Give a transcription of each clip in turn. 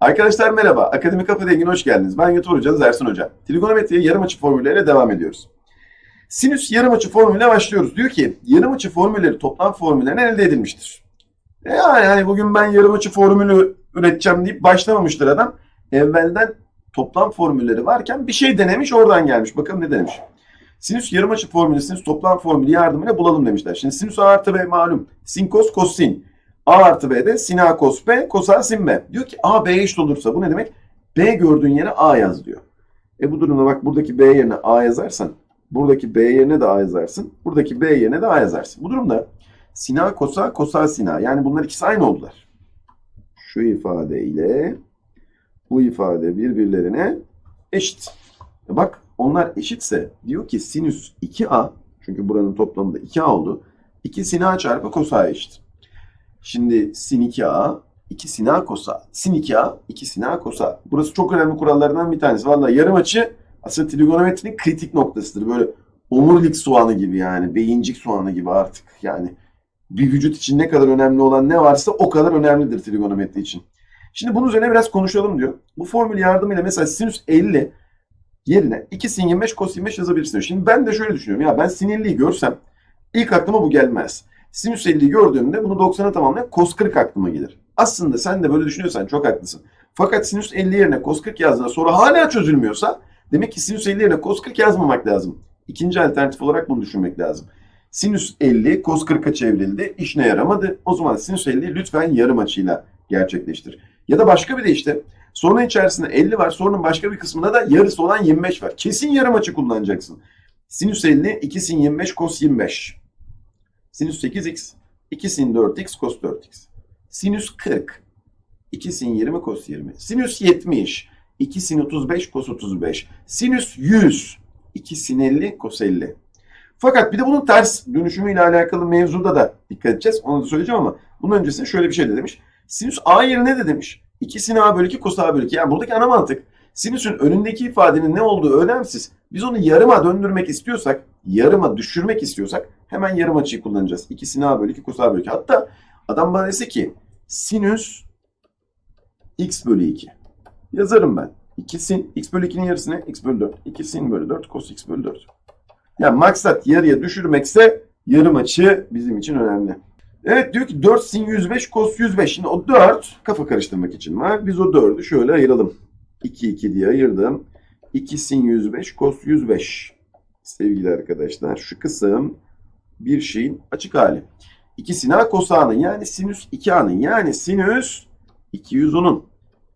Arkadaşlar merhaba. Akademik Kafa Dengi'ne hoş geldiniz. Ben YouTube hocanız Ersin Hoca. Trigonometriye yarım açı formülleriyle devam ediyoruz. Sinüs yarım açı formülüne başlıyoruz. Diyor ki yarım açı formülleri toplam formüllerine elde edilmiştir. E yani hani bugün ben yarım açı formülü üreteceğim deyip başlamamıştır adam. Evvelden toplam formülleri varken bir şey denemiş oradan gelmiş. Bakalım ne denemiş. Sinüs yarım açı formülü, sinüs toplam formülü yardımıyla bulalım demişler. Şimdi sinüs artı B malum. Sin kos kos sin. A artı B de sin A cos B, cos A sin B. Diyor ki A B'ye eşit olursa bu ne demek? B gördüğün yere A yaz diyor. E bu durumda bak buradaki B yerine A yazarsan, buradaki B yerine de A yazarsın, buradaki B yerine de A yazarsın. Bu durumda sin A cos A, cos A sin A. Yani bunlar ikisi aynı oldular. Şu ifade ile bu ifade birbirlerine eşit. E bak onlar eşitse diyor ki sinüs 2A, çünkü buranın toplamı da 2A oldu. 2 sin A çarpı cos A eşit. Şimdi sin 2a, 2 sin a cos a. Sin 2a, 2 sin a cos a. Burası çok önemli kurallardan bir tanesi. Vallahi yarım açı aslında trigonometrinin kritik noktasıdır. Böyle omurilik soğanı gibi yani. Beyincik soğanı gibi artık. Yani bir vücut için ne kadar önemli olan ne varsa o kadar önemlidir trigonometri için. Şimdi bunun üzerine biraz konuşalım diyor. Bu formül yardımıyla mesela sinüs 50 yerine 2 sin 25 cos 25 yazabilirsin. diyor. Şimdi ben de şöyle düşünüyorum. Ya ben sin 50'yi görsem ilk aklıma bu gelmez. Sinüs 50'yi gördüğümde bunu 90'a tamamlayan cos 40 aklıma gelir. Aslında sen de böyle düşünüyorsan çok haklısın. Fakat sinüs 50 yerine cos 40 yazdığında sonra hala çözülmüyorsa demek ki sinüs 50 yerine cos 40 yazmamak lazım. İkinci alternatif olarak bunu düşünmek lazım. Sinüs 50 cos 40'a çevrildi. İşine yaramadı. O zaman sinüs 50 lütfen yarım açıyla gerçekleştir. Ya da başka bir de işte sorunun içerisinde 50 var. Sorunun başka bir kısmında da yarısı olan 25 var. Kesin yarım açı kullanacaksın. Sinüs 50 2 sin 25 cos 25. Sinüs 8x, 2 sin 4x cos 4x. Sinüs 40, 2 sin 20 cos 20. Sinüs 70, 2 sin 35 cos 35. Sinüs 100, 2 sin 50 cos 50. Fakat bir de bunun ters dönüşümüyle alakalı mevzuda da dikkat edeceğiz. Onu da söyleyeceğim ama bunun öncesinde şöyle bir şey de demiş. Sinüs a yerine de demiş. 2 sin a bölü 2 cos a bölü 2. Yani buradaki ana mantık sinüsün önündeki ifadenin ne olduğu önemsiz. Biz onu yarıma döndürmek istiyorsak, yarıma düşürmek istiyorsak hemen yarım açıyı kullanacağız. 2 sin a bölü 2 cos a bölü 2. Hatta adam bana dese ki sinüs x bölü 2. Yazarım ben. 2 sin x bölü 2'nin yarısı ne? x bölü 4. 2 sin bölü 4 cos x bölü 4. Yani maksat yarıya düşürmekse yarım açı bizim için önemli. Evet diyor ki 4 sin 105 cos 105. Şimdi o 4 kafa karıştırmak için var. Biz o 4'ü şöyle ayıralım. 2 2 diye ayırdım. 2 sin 105 cos 105. Sevgili arkadaşlar şu kısım bir şeyin açık hali. 2 sin a cos a'nın yani sinüs 2a'nın yani sinüs 210'un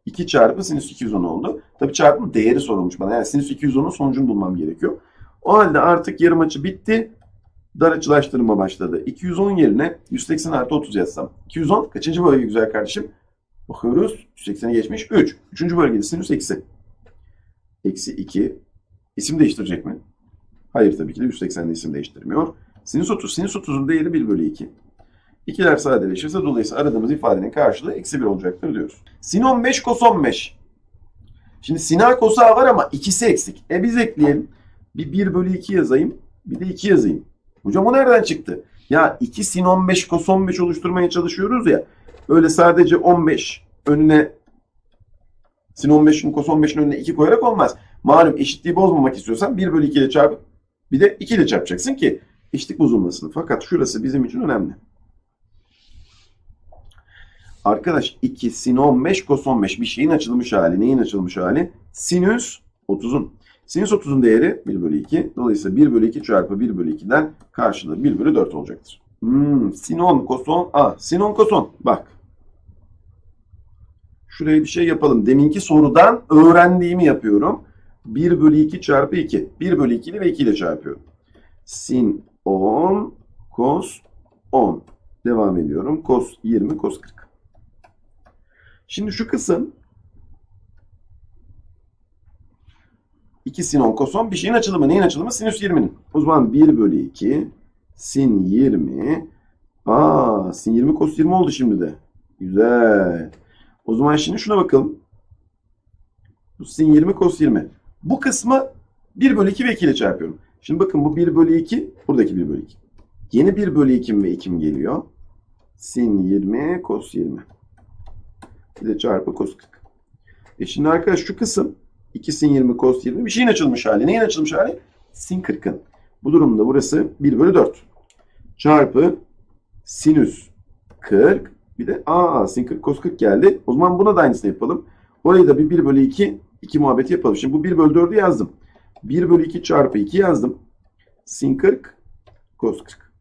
2 çarpı sinüs 210 oldu. Tabi çarpım değeri sorulmuş bana. Yani sinüs 210'un sonucunu bulmam gerekiyor. O halde artık yarım açı bitti. Dar açılaştırma başladı. 210 yerine 180 artı 30 yazsam. 210 kaçıncı bölge güzel kardeşim? Bakıyoruz. 180'i geçmiş. 3. Üçüncü bölgede sinüs eksi. Eksi 2. İsim değiştirecek mi? Hayır tabii ki de 180'de isim değiştirmiyor. Sinüs 30. Sinüs 30'un değeri 1 bölü 2. İkiler sadeleşirse dolayısıyla aradığımız ifadenin karşılığı eksi 1 olacaktır diyoruz. Sin 15 kos 15. Şimdi sin a kos a var ama ikisi eksik. E biz ekleyelim. Bir 1 bölü 2 yazayım. Bir de 2 yazayım. Hocam o nereden çıktı? Ya 2 sin 15 kos 15 oluşturmaya çalışıyoruz ya. Öyle sadece 15 önüne sin 15'in kos 15'in önüne 2 koyarak olmaz. Malum eşitliği bozmamak istiyorsan 1 bölü 2 ile çarpıp bir de 2 ile çarpacaksın ki eşitlik bozulmasın. Fakat şurası bizim için önemli. Arkadaş 2 sin 15 kos 15 bir şeyin açılmış hali. Neyin açılmış hali? Sinüs 30'un. Sinüs 30'un değeri 1 bölü 2. Dolayısıyla 1 bölü 2 çarpı 1 bölü 2'den karşılığı 1 bölü 4 olacaktır. Hmm, sin 10 kos 10. A, sin 10 kos 10. Bak. Şuraya bir şey yapalım. Deminki sorudan öğrendiğimi yapıyorum. 1 bölü 2 çarpı 2. 1 bölü 2 ile ve 2 ile çarpıyorum. Sin 10 cos 10. Devam ediyorum. Cos 20 cos 40. Şimdi şu kısım 2 sin 10 cos 10 bir şeyin açılımı. Neyin açılımı? Sinüs 20'nin. O zaman 1 bölü 2 sin 20 Aa sin 20 cos 20 oldu şimdi de. Güzel. O zaman şimdi şuna bakalım. Bu sin 20 cos 20. Bu kısmı 1 bölü 2 ve 2 ile çarpıyorum. Şimdi bakın bu 1 bölü 2. Buradaki 1 bölü 2. Yeni 1 bölü 2 ve 2 geliyor. Sin 20 cos 20. Bir de çarpı cos 40. E şimdi arkadaş şu kısım 2 sin 20 cos 20 bir şeyin açılmış hali. Neyin açılmış hali? Sin 40'ın. Bu durumda burası 1 bölü 4 çarpı sinüs 40 bir de aa sin 40 cos 40 geldi. O zaman buna da aynısını yapalım. Orayı da bir 1 bölü 2 2 muhabbeti yapalım. Şimdi bu 1 bölü 4'ü yazdım. 1 bölü 2 çarpı 2 yazdım. Sin 40 cos 40.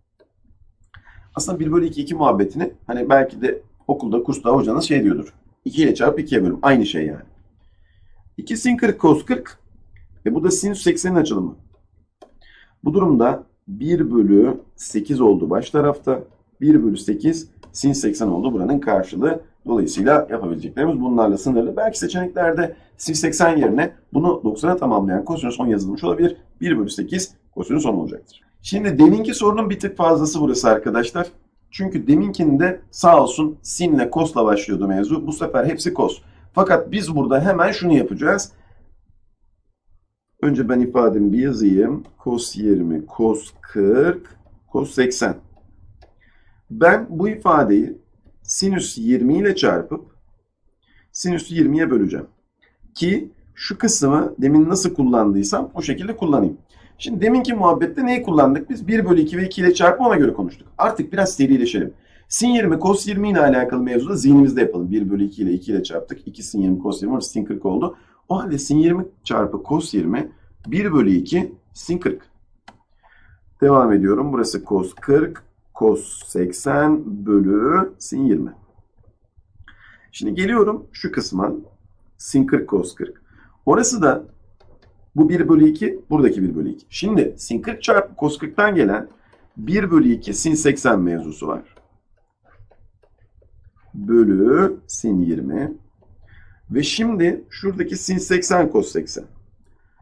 Aslında 1 bölü 2 2 muhabbetini hani belki de okulda kursta hocanız şey diyordur. 2 ile çarpı 2'ye bölüm. Aynı şey yani. 2 sin 40 cos 40 ve bu da sinüs 80'in açılımı. Bu durumda 1 bölü 8 oldu baş tarafta. 1 bölü 8 sin 80 oldu buranın karşılığı. Dolayısıyla yapabileceklerimiz bunlarla sınırlı. Belki seçeneklerde sin 80 yerine bunu 90'a tamamlayan kosinüs 10 yazılmış olabilir. 1 bölü 8 kosinüs 10 olacaktır. Şimdi deminki sorunun bir tık fazlası burası arkadaşlar. Çünkü deminkinde sağ olsun sinle kosla başlıyordu mevzu. Bu sefer hepsi kos. Fakat biz burada hemen şunu yapacağız. Önce ben ifademi bir yazayım. Cos 20, cos 40, cos 80. Ben bu ifadeyi sinüs 20 ile çarpıp sinüs 20'ye böleceğim. Ki şu kısmı demin nasıl kullandıysam o şekilde kullanayım. Şimdi deminki muhabbette neyi kullandık? Biz 1 bölü 2 ve 2 ile çarpı ona göre konuştuk. Artık biraz serileşelim. Sin 20 cos 20 ile alakalı mevzuda zihnimizde yapalım. 1 bölü 2 ile 2 ile çarptık. 2 sin 20 cos 20 orası sin 40 oldu. O halde sin 20 çarpı cos 20 1 bölü 2 sin 40. Devam ediyorum. Burası cos 40 cos 80 bölü sin 20. Şimdi geliyorum şu kısma. Sin 40 cos 40. Orası da bu 1 bölü 2 buradaki 1 bölü 2. Şimdi sin 40 çarpı cos 40'tan gelen 1 bölü 2 sin 80 mevzusu var. Bölü sin 20. Ve şimdi şuradaki sin 80 cos 80.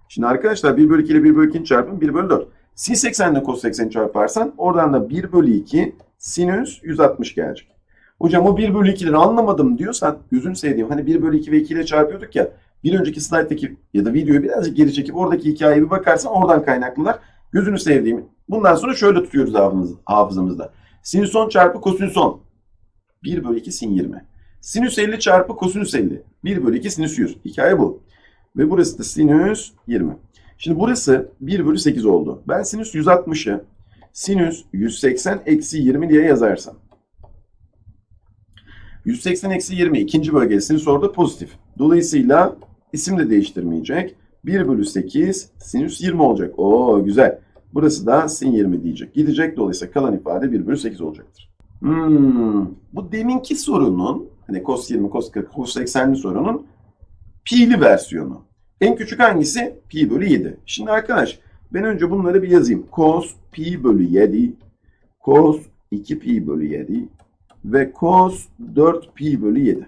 Şimdi arkadaşlar 1 bölü 2 ile 1 bölü 2'nin çarpımı 1 bölü 4. Sin 80 ile cos 80 çarparsan oradan da 1 bölü 2 sinüs 160 gelecek. Hocam o 1 bölü 2'leri anlamadım diyorsan gözünü sevdiğim hani 1 bölü 2 ve 2 ile çarpıyorduk ya bir önceki slayttaki ya da videoyu birazcık geri çekip oradaki hikayeye bir bakarsan oradan kaynaklılar. Gözünü sevdiğim. Bundan sonra şöyle tutuyoruz hafızamız, hafızamızda. Sinüs 10 çarpı kosinüs 10. 1 bölü 2 sin 20. Sinüs 50 çarpı kosinüs 50. 1 bölü 2 sinüs 100. Hikaye bu. Ve burası da sinüs 20. Şimdi burası 1 bölü 8 oldu. Ben sinüs 160'ı sinüs 180 eksi 20 diye yazarsam. 180 eksi 20 ikinci bölge sinüs orada pozitif. Dolayısıyla isim de değiştirmeyecek. 1 bölü 8 sinüs 20 olacak. Oo güzel. Burası da sin 20 diyecek. Gidecek. Dolayısıyla kalan ifade 1 bölü 8 olacaktır. Hmm, bu deminki sorunun hani cos 20, cos 40, cos 80'li sorunun pi'li versiyonu. En küçük hangisi? Pi bölü 7. Şimdi arkadaş ben önce bunları bir yazayım. Cos pi bölü 7, cos 2 pi bölü 7 ve cos 4 pi bölü 7.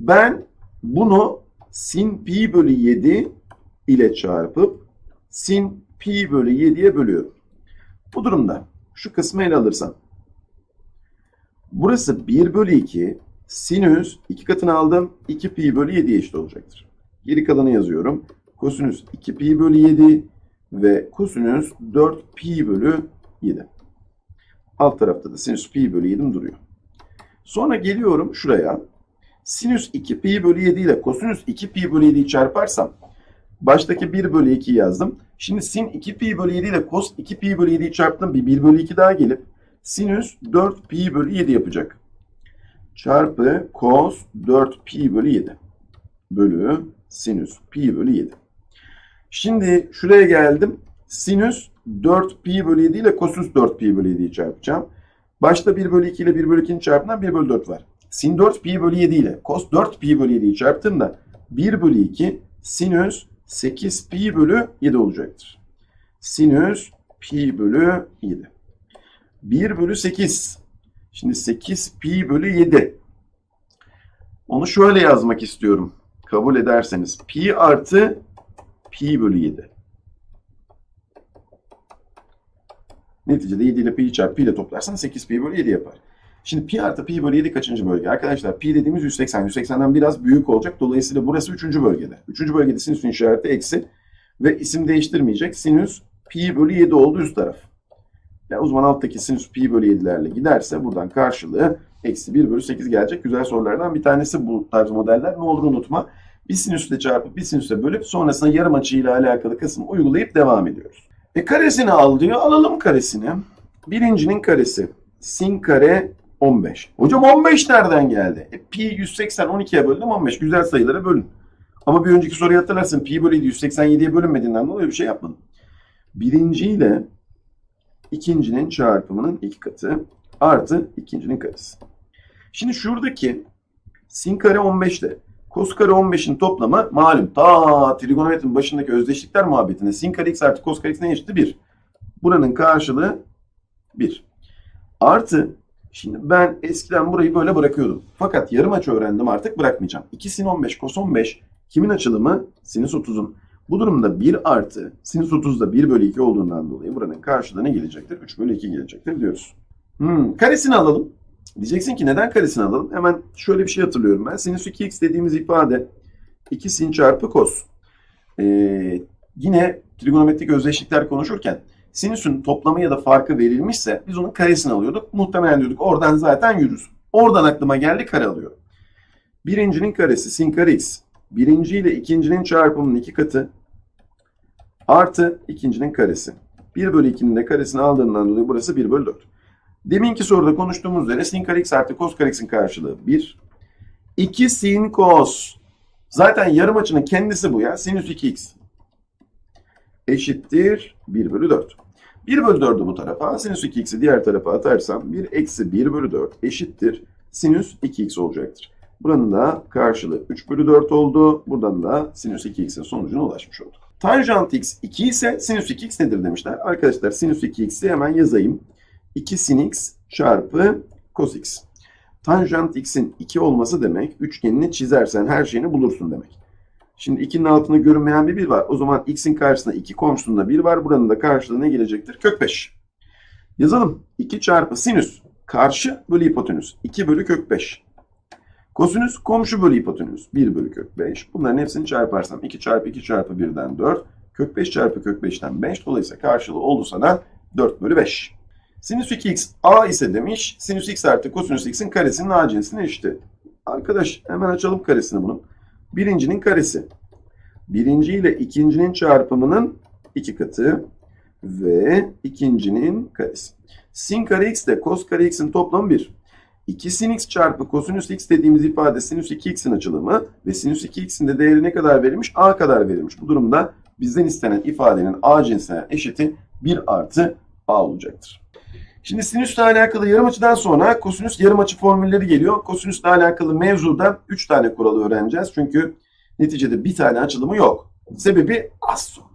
Ben bunu sin pi bölü 7 ile çarpıp sin pi bölü 7'ye bölüyorum. Bu durumda şu kısmı ele alırsam burası 1 bölü 2 sinüs 2 katını aldım 2 pi bölü 7'ye eşit olacaktır. Geri kalanı yazıyorum. Kosinüs 2 pi bölü 7 ve kosinüs 4 pi bölü 7. Alt tarafta da sinüs pi bölü 7 duruyor. Sonra geliyorum şuraya. Sinüs 2 pi bölü 7 ile kosinüs 2 pi bölü 7'yi çarparsam baştaki 1 bölü 2 yazdım. Şimdi sin 2 pi bölü 7 ile cos 2 pi bölü 7'yi çarptım. Bir 1 bölü 2 daha gelip sinüs 4 pi bölü 7 yapacak. Çarpı cos 4 pi bölü 7 bölü sinüs pi bölü 7. Şimdi şuraya geldim. Sinüs 4 pi bölü 7 ile kosinüs 4 pi bölü 7'yi çarpacağım. Başta 1 bölü 2 ile 1 bölü 2'nin çarpımından 1 bölü 4 var. Sin 4 pi bölü 7 ile cos 4 pi bölü 7'yi çarptığımda 1 bölü 2 sinüs 8 pi bölü 7 olacaktır. Sinüs pi bölü 7. 1 bölü 8. Şimdi 8 pi bölü 7. Onu şöyle yazmak istiyorum. Kabul ederseniz. Pi artı pi bölü 7. Neticede 7 ile pi'yi çarp pi ile toplarsan 8 pi bölü 7 yapar. Şimdi pi artı pi bölü 7 kaçıncı bölge? Arkadaşlar pi dediğimiz 180. 180'den biraz büyük olacak. Dolayısıyla burası 3. bölgede. 3. bölgede sinüsün işareti eksi. Ve isim değiştirmeyecek. Sinüs pi bölü 7 oldu üst taraf. Ya o zaman alttaki sinüs pi bölü 7'lerle giderse buradan karşılığı eksi 1 bölü 8 gelecek. Güzel sorulardan bir tanesi bu tarz modeller. Ne olur unutma. Bir sinüsle çarpıp bir sinüsle bölüp sonrasında yarım açıyla alakalı kısmı uygulayıp devam ediyoruz. E karesini al diyor. Alalım karesini. Birincinin karesi. Sin kare 15. Hocam 15 nereden geldi? E, pi 180 12'ye böldüm 15. Güzel sayılara bölün. Ama bir önceki soruyu hatırlarsın. Pi bölü 187'ye bölünmediğinden dolayı bir şey yapmadım. Birinci ile ikincinin çarpımının iki katı artı ikincinin karesi. Şimdi şuradaki sin kare 15'te kos kare 15'in toplamı malum ta trigonometrin başındaki özdeşlikler muhabbetinde sin kare x artı kos kare x ne eşitti? 1. Buranın karşılığı 1. Artı şimdi ben eskiden burayı böyle bırakıyordum. Fakat yarım açı öğrendim artık bırakmayacağım. 2 sin 15 kos 15 kimin açılımı? Sinüs 30'un. Bu durumda 1 artı sinüs 30'da 1 bölü 2 olduğundan dolayı buranın karşılığı ne gelecektir? 3 bölü 2 gelecektir diyoruz. Hmm, karesini alalım. Diyeceksin ki neden karesini alalım? Hemen şöyle bir şey hatırlıyorum ben. Sinüs 2x dediğimiz ifade 2 sin çarpı kos. Ee, yine trigonometrik özdeşlikler konuşurken sinüsün toplamı ya da farkı verilmişse biz onun karesini alıyorduk. Muhtemelen diyorduk oradan zaten yürürüz. Oradan aklıma geldi kare alıyorum. Birincinin karesi sin kare x. Birinci ile ikincinin çarpımının iki katı artı ikincinin karesi. 1 bölü 2'nin de karesini aldığımdan dolayı burası 1 bölü 4. Deminki soruda konuştuğumuz üzere sin kare x artı kos kare x'in karşılığı 1. 2 sin kos. Zaten yarım açının kendisi bu ya. Sinüs 2x. Eşittir 1 bölü 4. 1 bölü 4'ü bu tarafa. Sinüs 2x'i diğer tarafa atarsam 1 eksi 1 bölü 4 eşittir. Sinüs 2x olacaktır. Buranın da karşılığı 3 bölü 4 oldu. Buradan da sinüs 2x'in sonucuna ulaşmış olduk. Tanjant x 2 ise sinüs 2x nedir demişler. Arkadaşlar sinüs 2x'i hemen yazayım. 2 sin x çarpı cos x. Tanjant x'in 2 olması demek üçgenini çizersen her şeyini bulursun demek. Şimdi 2'nin altında görünmeyen bir 1 var. O zaman x'in karşısında 2 komşusunda 1 var. Buranın da karşılığı ne gelecektir? Kök 5. Yazalım. 2 çarpı sinüs karşı bölü hipotenüs. 2 bölü kök 5. Kosinüs komşu bölü hipotenüs. 1 bölü kök 5. Bunların hepsini çarparsam 2 çarpı 2 çarpı 1'den 4. Kök 5 çarpı kök 5'ten 5. Dolayısıyla karşılığı oldu sana 4 bölü 5. Sinüs 2x a ise demiş. Sinüs x artı kosinüs x'in karesinin a cinsine eşitti. Arkadaş hemen açalım karesini bunun. Birincinin karesi. Birinci ile ikincinin çarpımının iki katı ve ikincinin karesi. Sin kare x ile kos kare x'in toplamı 1. 2 sin x çarpı kosinüs x dediğimiz ifade sinüs 2x'in açılımı ve sinüs 2x'in de değeri ne kadar verilmiş? a kadar verilmiş. Bu durumda bizden istenen ifadenin a cinsine eşiti 1 artı a olacaktır. Şimdi sinüsle alakalı yarım açıdan sonra kosinüs yarım açı formülleri geliyor. Kosinüsle alakalı mevzuda 3 tane kuralı öğreneceğiz. Çünkü neticede bir tane açılımı yok. Sebebi az sonra.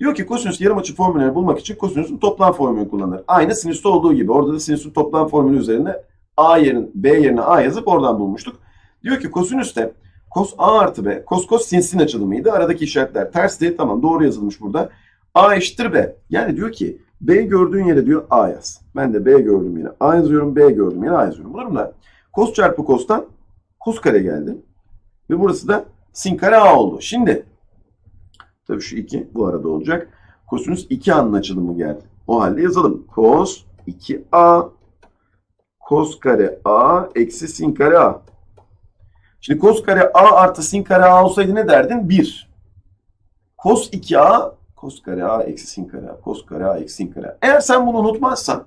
Diyor ki kosinüs yarım açı formüllerini bulmak için kosinüsün toplam formülünü kullanır. Aynı sinüste olduğu gibi. Orada da sinüsün toplam formülü üzerine a yerine b yerine a yazıp oradan bulmuştuk. Diyor ki kosinüste kos a artı b, kos kos sin sin açılımıydı. Aradaki işaretler tersti. Tamam doğru yazılmış burada. a eşittir b. Yani diyor ki B gördüğün yere diyor A yaz. Ben de B gördüğüm yere A yazıyorum. B gördüğüm yere A yazıyorum. Bu durumda kos çarpı kostan kos kare geldi. Ve burası da sin kare A oldu. Şimdi tabii şu 2 bu arada olacak. Kosinüs 2 A'nın açılımı geldi. O halde yazalım. Kos 2A kos kare A eksi sin kare A. Şimdi kos kare A artı sin kare A olsaydı ne derdin? 1. Kos 2A Kos kare a eksi sin kare a. Kos kare a eksi sin kare a. Eğer sen bunu unutmazsan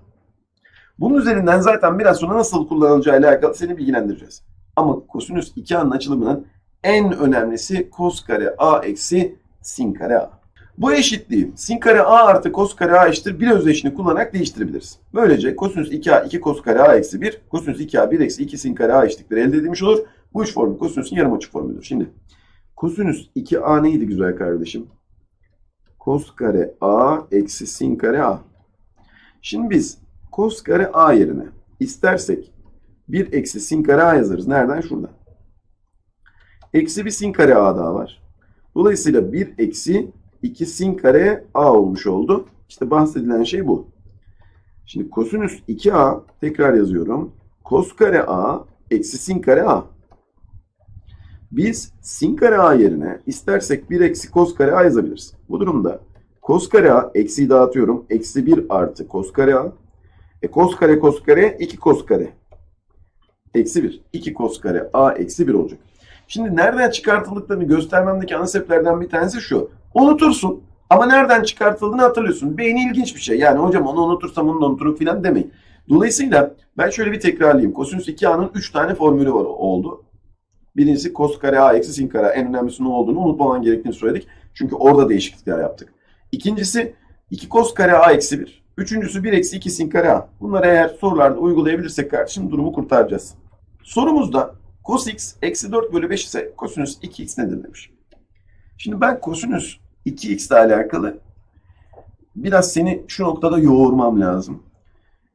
bunun üzerinden zaten biraz sonra nasıl kullanılacağı ile alakalı seni bilgilendireceğiz. Ama kosinüs 2a'nın açılımının en önemlisi kos kare a eksi sin kare a. Bu eşitliği sin kare a artı kos kare a eşittir bir özdeşini kullanarak değiştirebiliriz. Böylece kosinüs 2a 2 kos kare a eksi 1, kosinüs 2a 1 eksi 2 sin kare a eşitlikleri elde edilmiş olur. Bu üç formül kosinüsün yarım açık formülüdür. Şimdi kosinüs 2a neydi güzel kardeşim? Kos kare a eksi sin kare a. Şimdi biz kos kare a yerine istersek 1 eksi sin kare a yazarız. Nereden? Şuradan. Eksi bir sin kare a daha var. Dolayısıyla 1 eksi 2 sin kare a olmuş oldu. İşte bahsedilen şey bu. Şimdi kosinüs 2a tekrar yazıyorum. Kos kare a eksi sin kare a. Biz sin kare a yerine istersek 1 eksi kos kare a yazabiliriz. Bu durumda kos kare a eksiyi dağıtıyorum. Eksi 1 artı kos kare a. E kos kare kos kare 2 kos kare. eksi 1. 2 cos kare a eksi 1 olacak. Şimdi nereden çıkartıldıklarını göstermemdeki ana sebeplerden bir tanesi şu. Unutursun ama nereden çıkartıldığını hatırlıyorsun. Beyin ilginç bir şey. Yani hocam onu unutursam onu da unuturum falan demeyin. Dolayısıyla ben şöyle bir tekrarlayayım. Kosinüs 2a'nın 3 tane formülü var oldu. Birincisi cos kare a eksi sin kare. En önemlisi ne olduğunu unutmaman gerektiğini söyledik. Çünkü orada değişiklikler yaptık. İkincisi 2 cos kare a eksi 1. Üçüncüsü 1 eksi 2 sin kare a. Bunları eğer sorularda uygulayabilirsek kardeşim durumu kurtaracağız. Sorumuzda cos x eksi 4 bölü 5 ise kosinüs 2x nedir demiş. Şimdi ben kosinüs 2x ile alakalı biraz seni şu noktada yoğurmam lazım.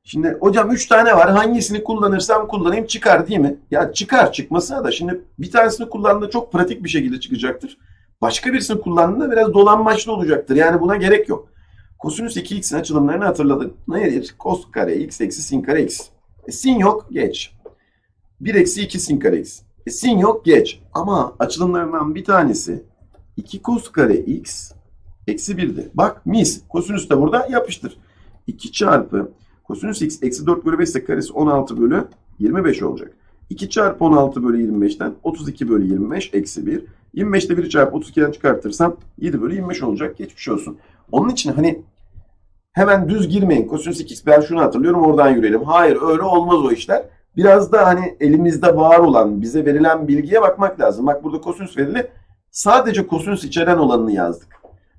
Şimdi hocam 3 tane var hangisini kullanırsam kullanayım çıkar değil mi? Ya çıkar çıkmasına da şimdi bir tanesini kullandığında çok pratik bir şekilde çıkacaktır. Başka birisini kullandığında biraz dolanmaçlı olacaktır. Yani buna gerek yok. Kosinüs 2x'in açılımlarını hatırladın. Nedir? Cos kare x eksi sin kare x. E, sin yok geç. 1 eksi 2 sin kare x. E, sin yok geç. Ama açılımlarından bir tanesi 2 cos kare x eksi 1'di. Bak mis. Kosinüs de burada yapıştır. 2 çarpı kosinüs x eksi 4 bölü 5 ise karesi 16 bölü 25 olacak. 2 çarpı 16 bölü 25'ten 32 bölü 25 eksi 1. 25'te 1'i çarpı 32'den çıkartırsam 7 bölü 25 olacak. Geçmiş olsun. Onun için hani hemen düz girmeyin. Kosinüs x ben şunu hatırlıyorum oradan yürüyelim. Hayır öyle olmaz o işler. Biraz da hani elimizde var olan bize verilen bilgiye bakmak lazım. Bak burada kosinüs verili. Sadece kosinüs içeren olanını yazdık.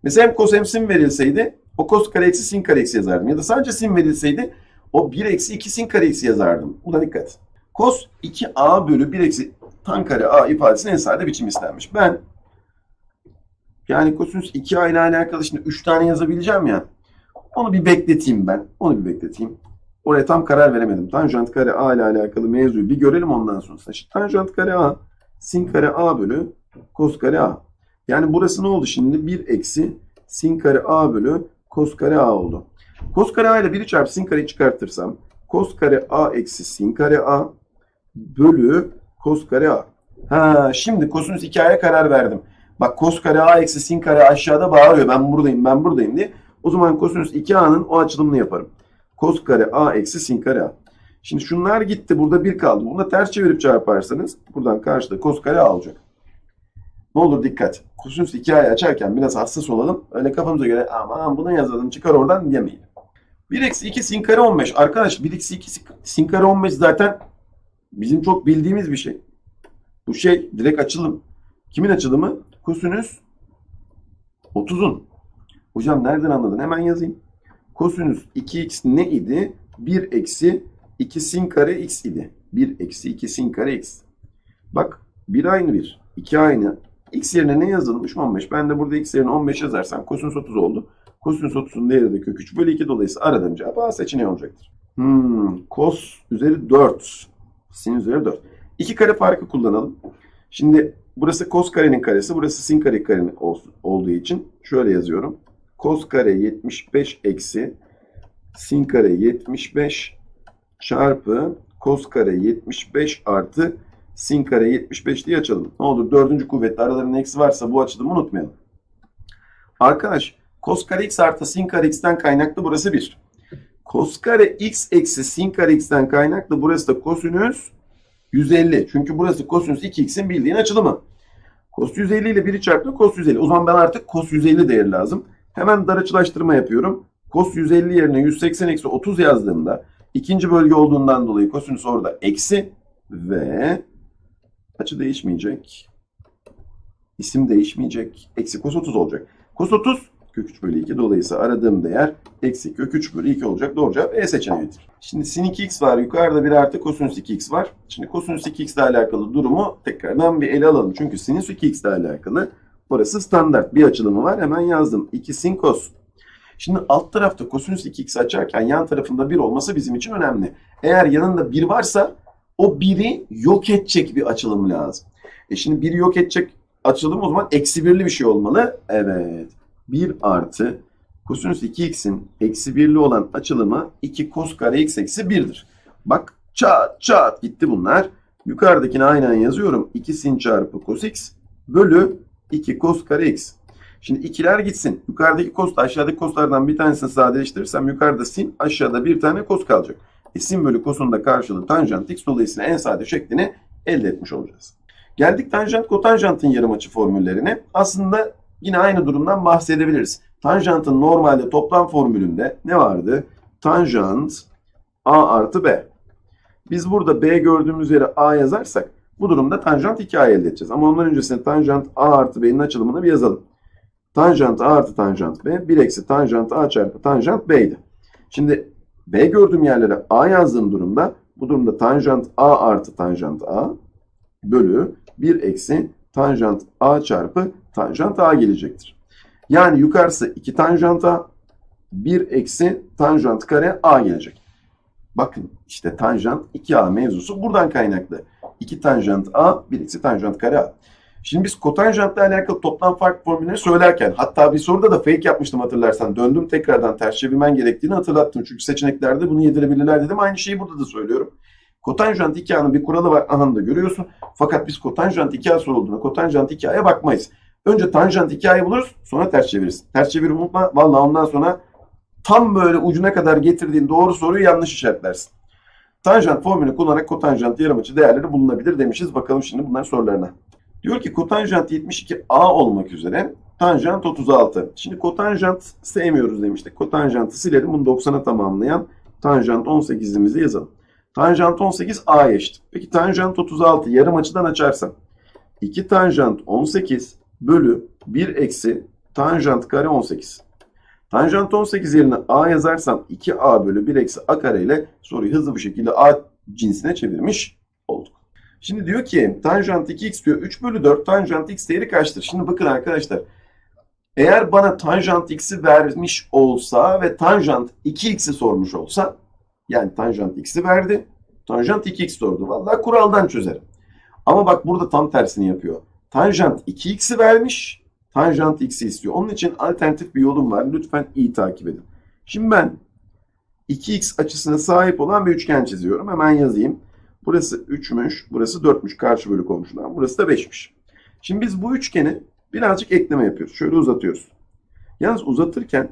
Mesela hem kos hem sin verilseydi o kos kare eksi sin kare eksi yazardım. Ya da sadece sin verilseydi o 1 eksi 2 sin kare eksi yazardım. Buna dikkat. Kos 2a bölü 1 eksi tan kare a ifadesinin en sade biçim istenmiş. Ben yani kosinüs 2a ile alakalı şimdi 3 tane yazabileceğim ya. Onu bir bekleteyim ben. Onu bir bekleteyim. Oraya tam karar veremedim. Tanjant kare a ile alakalı mevzuyu bir görelim ondan sonra. Şimdi tanjant kare a sin kare a bölü kos kare a. Yani burası ne oldu şimdi? 1 eksi sin kare a bölü kos kare a oldu. Kos kare a ile 1'i çarpı sin kareyi çıkartırsam kos kare a eksi sin kare a bölü kos kare a. Ha, şimdi kosinüs 2a'ya karar verdim. Bak kos kare a eksi sin kare aşağıda bağırıyor. Ben buradayım ben buradayım diye. O zaman kosinüs 2a'nın o açılımını yaparım. Kos kare a eksi sin kare a. Şimdi şunlar gitti. Burada 1 kaldı. Bunu da ters çevirip çarparsanız buradan karşıda kos kare a olacak. Ne olur dikkat. Kosinüs 2a'yı açarken biraz hassas olalım. Öyle kafamıza göre aman bunu yazalım çıkar oradan demeyin. 1 eksi 2 sin kare 15. Arkadaş 1 eksi 2 sin kare 15 zaten bizim çok bildiğimiz bir şey. Bu şey direkt açılım. Kimin açılımı? Kosinüs 30'un. Hocam nereden anladın? Hemen yazayım. Kosinüs 2x ne idi? 1 eksi 2 sin kare x idi. 1 eksi 2 sin kare x. Bak 1 aynı 1. 2 aynı. X yerine ne yazılmış? 15. Ben de burada x yerine 15 yazarsam kosinüs 30 oldu. Kosinüs 30'un değeri de kök 3 bölü 2 dolayısıyla aradığım cevap A seçeneği olacaktır. Hmm, kos üzeri 4. Sin üzeri 4. İki kare farkı kullanalım. Şimdi burası kos karenin karesi, burası sin kare karenin olduğu için şöyle yazıyorum. Kos kare 75 eksi sin kare 75 çarpı kos kare 75 artı sin kare 75 diye açalım. Ne olur dördüncü kuvvetli aralarında eksi varsa bu açılımı unutmayalım. Arkadaş kos kare x artı sin kare x'ten kaynaklı burası 1. Kos kare x eksi sin kare x'ten kaynaklı burası da kosinüs 150. Çünkü burası kosinüs 2x'in bildiğin açılımı. Kos 150 ile 1'i çarptı kos 150. O zaman ben artık kos 150 değeri lazım. Hemen dar açılaştırma yapıyorum. Kos 150 yerine 180 eksi 30 yazdığımda ikinci bölge olduğundan dolayı kosinüs orada eksi ve açı değişmeyecek. İsim değişmeyecek. Eksi kos 30 olacak. Kos 30 kök 3 bölü 2 dolayısıyla aradığım değer eksi kök 3 bölü 2 olacak. Doğru cevap E seçeneğidir. Şimdi sin 2x var. Yukarıda bir artı kosinüs 2x var. Şimdi kosinüs 2x ile alakalı durumu tekrardan bir ele alalım. Çünkü sinüs 2x ile alakalı orası standart bir açılımı var. Hemen yazdım. 2 sin kos. Şimdi alt tarafta kosinüs 2x açarken yan tarafında 1 olması bizim için önemli. Eğer yanında 1 varsa o 1'i yok edecek bir açılım lazım. E şimdi 1'i yok edecek açılım o zaman eksi birli bir şey olmalı. Evet. 1 artı kosinüs 2x'in eksi 1'li olan açılımı 2 kos kare x eksi 1'dir. Bak çat çat gitti bunlar. Yukarıdakini aynen yazıyorum. 2 sin çarpı cos x bölü 2 kos kare x. Şimdi ikiler gitsin. Yukarıdaki kos aşağıdaki koslardan bir tanesini sadeleştirirsem yukarıda sin aşağıda bir tane kos kalacak. E, sin bölü kosunun da karşılığı tanjant x dolayısıyla en sade şeklini elde etmiş olacağız. Geldik tanjant kotanjantın yarımaçı formüllerine. Aslında yine aynı durumdan bahsedebiliriz. Tanjantın normalde toplam formülünde ne vardı? Tanjant a artı b. Biz burada b gördüğümüz yere a yazarsak bu durumda tanjant 2a elde edeceğiz. Ama ondan öncesinde tanjant a artı b'nin açılımını bir yazalım. Tanjant a artı tanjant b 1 eksi tanjant a çarpı tanjant b idi. Şimdi b gördüğüm yerlere a yazdığım durumda bu durumda tanjant a artı tanjant a bölü 1 eksi tanjant a çarpı tanjant a gelecektir. Yani yukarısı 2 tanjant a 1 eksi tanjant kare a gelecek. Bakın işte tanjant 2a mevzusu buradan kaynaklı. 2 tanjant a 1 eksi tanjant kare a. Şimdi biz kotanjantla alakalı toplam fark formülünü söylerken hatta bir soruda da fake yapmıştım hatırlarsan. Döndüm tekrardan ters çevirmen gerektiğini hatırlattım. Çünkü seçeneklerde bunu yedirebilirler dedim. Aynı şeyi burada da söylüyorum. Kotanjant 2a'nın bir kuralı var. Aha da görüyorsun. Fakat biz kotanjant 2a sorulduğunda kotanjant 2a'ya bakmayız. Önce tanjant 2a'yı buluruz sonra ters çeviririz. Ters çeviri unutma. Valla ondan sonra tam böyle ucuna kadar getirdiğin doğru soruyu yanlış işaretlersin. Tanjant formülünü kullanarak kotanjant yarımaçı değerleri bulunabilir demişiz. Bakalım şimdi bunların sorularına. Diyor ki kotanjant 72a olmak üzere tanjant 36. Şimdi kotanjant sevmiyoruz demiştik. Kotanjantı silelim. Bunu 90'a tamamlayan tanjant 18'imizi yazalım. Tanjant 18 a eşit. Peki tanjant 36 yarım açıdan açarsam 2 tanjant 18 bölü 1 eksi tanjant kare 18. Tanjant 18 yerine a yazarsam 2a bölü 1 eksi a kare ile soruyu hızlı bir şekilde a cinsine çevirmiş. Şimdi diyor ki tanjant 2x diyor 3 bölü 4 tanjant x değeri kaçtır? Şimdi bakın arkadaşlar eğer bana tanjant x'i vermiş olsa ve tanjant 2x'i sormuş olsa yani tanjant x'i verdi tanjant 2x sordu. Vallahi kuraldan çözerim. Ama bak burada tam tersini yapıyor. Tanjant 2x'i vermiş tanjant x'i istiyor. Onun için alternatif bir yolum var. Lütfen iyi takip edin. Şimdi ben 2x açısına sahip olan bir üçgen çiziyorum. Hemen yazayım. Burası 3'müş, burası 4'müş karşı bölü komşudan. Burası da 5'miş. Şimdi biz bu üçgeni birazcık ekleme yapıyoruz. Şöyle uzatıyoruz. Yalnız uzatırken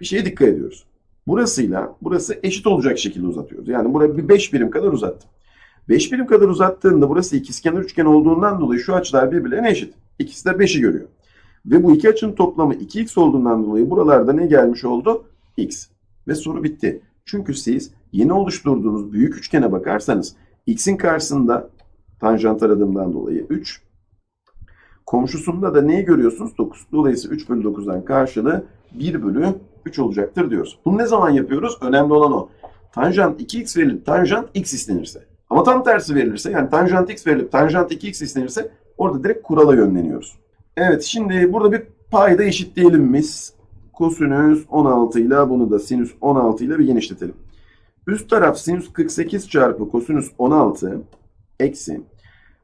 bir şeye dikkat ediyoruz. Burasıyla burası eşit olacak şekilde uzatıyoruz. Yani buraya bir 5 birim kadar uzattım. 5 birim kadar uzattığında burası ikizkenar üçgen olduğundan dolayı şu açılar birbirlerine eşit. İkisi de 5'i görüyor. Ve bu iki açının toplamı 2x olduğundan dolayı buralarda ne gelmiş oldu? x. Ve soru bitti. Çünkü siz yeni oluşturduğunuz büyük üçgene bakarsanız x'in karşısında tanjant aradığımdan dolayı 3. Komşusunda da neyi görüyorsunuz? 9. Dolayısıyla 3 bölü 9'dan karşılığı 1 bölü 3 olacaktır diyoruz. Bunu ne zaman yapıyoruz? Önemli olan o. Tanjant 2x verilip tanjant x istenirse. Ama tam tersi verilirse yani tanjant x verilip tanjant 2x istenirse orada direkt kurala yönleniyoruz. Evet şimdi burada bir payda eşitleyelim biz. Kosinüs 16 ile bunu da sinüs 16 ile bir genişletelim. Üst taraf sinüs 48 çarpı kosinüs 16 eksi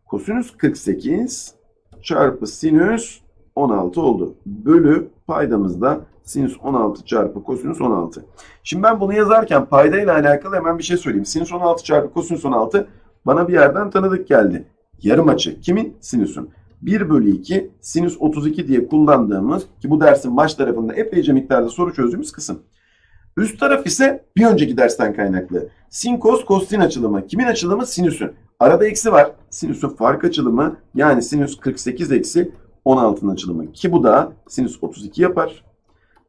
kosinüs 48 çarpı sinüs 16 oldu. Bölü paydamızda sinüs 16 çarpı kosinüs 16. Şimdi ben bunu yazarken payda ile alakalı hemen bir şey söyleyeyim. Sinüs 16 çarpı kosinüs 16 bana bir yerden tanıdık geldi. Yarım açı. Kimin? Sinüsün. 1 bölü 2 sinüs 32 diye kullandığımız ki bu dersin baş tarafında epeyce miktarda soru çözdüğümüz kısım. Üst taraf ise bir önceki dersten kaynaklı. Sin kos kosin açılımı. Kimin açılımı? Sinüsün. Arada eksi var. Sinüsün fark açılımı yani sinüs 48 eksi 16'nın açılımı. Ki bu da sinüs 32 yapar.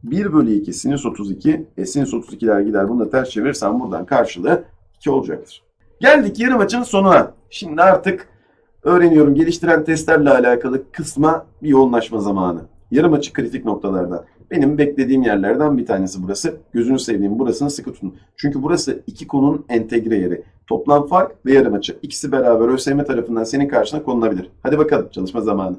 1 bölü 2 sinüs 32. E sinüs 32'ler gider. Bunu da ters çevirirsem buradan karşılığı 2 olacaktır. Geldik yarım açının sonuna. Şimdi artık öğreniyorum geliştiren testlerle alakalı kısma bir yoğunlaşma zamanı. Yarım açı kritik noktalardan. Benim beklediğim yerlerden bir tanesi burası. Gözünü sevdiğim burasını sıkı tutun. Çünkü burası iki konunun entegre yeri. Toplam fark ve yarım açı. İkisi beraber ÖSYM tarafından senin karşına konulabilir. Hadi bakalım çalışma zamanı.